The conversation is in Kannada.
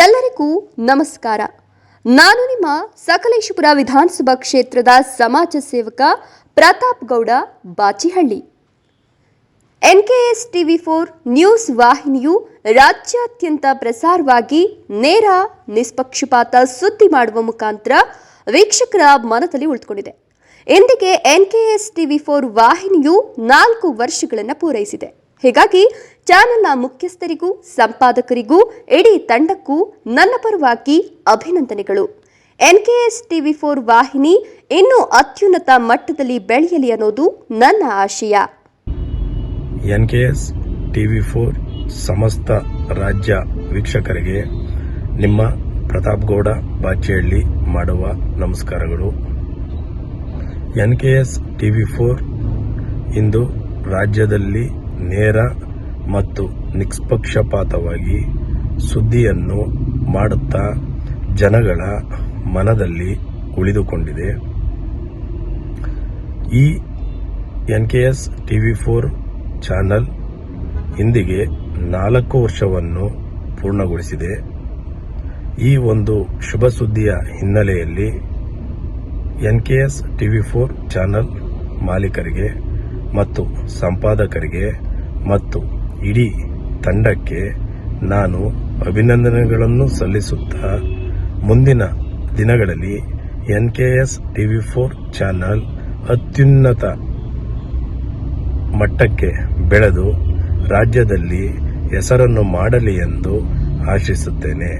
ಎಲ್ಲರಿಗೂ ನಮಸ್ಕಾರ. ನಾನು ನಿಮ್ಮ ಸಕಲೇಶಪುರ ವಿಧಾನಸಭಾ ಕ್ಷೇತ್ರದ ಸಮಾಜ ಸೇವಕ Pratap Gowda Bachihalli. NKS TV four news ವಾಹಿನಿಯು ರಾಜ್ಯಾದ್ಯಂತ ಪ್ರಸಾರವಾಗಿ ನೇರ ನಿಷ್ಪಕ್ಷಪಾತ ಸುದ್ದಿ ಮಾಡುವ ಮುಖಾಂತರ ವೀಕ್ಷಕರ ಮನದಲ್ಲಿ ಉಳಿದುಕೊಂಡಿದೆ. ಇಂದಿಗೆ ಎನ್ಕೆಎಸ್ ಟಿವಿ ಫೋರ್ ವಾಹಿನಿಯು ನಾಲ್ಕು ವರ್ಷಗಳನ್ನು ಪೂರೈಸಿದೆ. ಹೀಗಾಗಿ ಚಾನೆಲ್ನ ಮುಖ್ಯಸ್ಥರಿಗೂ, ಸಂಪಾದಕರಿಗೂ, ಇಡೀ ತಂಡಕ್ಕೂ ನನ್ನ ಪರವಾಗಿ ಅಭಿನಂದನೆಗಳು. ಎನ್ಕೆಎಸ್ ಟಿವಿ ಫೋರ್ ವಾಹಿನಿ ಇನ್ನೂ ಅತ್ಯುನ್ನತ ಮಟ್ಟದಲ್ಲಿ ಬೆಳೆಯಲಿ ಅನ್ನೋದು ನನ್ನ ಆಶಯ. N K S TV four ಸಮಸ್ತ ರಾಜ್ಯ ವೀಕ್ಷಕರಿಗೆ ನಿಮ್ಮ ಪ್ರತಾಪ್ ಗೌಡ ಮಾಡುವ ನಮಸ್ಕಾರಗಳು. ಎನ್ ಕೆ ಟಿವಿ ಫೋರ್ ಇಂದು ರಾಜ್ಯದಲ್ಲಿ ನೇರ ಮತ್ತು ನಿಷ್ಪಕ್ಷಪಾತವಾಗಿ ಸುದ್ದಿಯನ್ನು ಮಾಡುತ್ತಾ ಜನಗಳ ಮನದಲ್ಲಿ ಉಳಿದುಕೊಂಡಿದೆ. ಈ N K S TV four channel ಇಂದಿಗೆ ನಾಲ್ಕು ವರ್ಷವನ್ನು ಪೂರ್ಣಗೊಳಿಸಿದೆ. ಈ ಒಂದು ಶುಭ ಸುದ್ದಿಯ ಹಿನ್ನೆಲೆಯಲ್ಲಿ N K S TV four channel ಮಾಲೀಕರಿಗೆ ಮತ್ತು ಸಂಪಾದಕರಿಗೆ ಮತ್ತು ಇಡೀ ತಂಡಕ್ಕೆ ನಾನು ಅಭಿನಂದನೆಗಳನ್ನು ಸಲ್ಲಿಸುತ್ತಾ ಮುಂದಿನ ದಿನಗಳಲ್ಲಿ N K S TV four channel ಅತ್ಯುನ್ನತ ಮಟ್ಟಕ್ಕೆ ಬೆಳೆದು ರಾಜ್ಯದಲ್ಲಿ ಹೆಸರನ್ನು ಮಾಡಲಿ ಎಂದು ಆಶಿಸುತ್ತೇನೆ.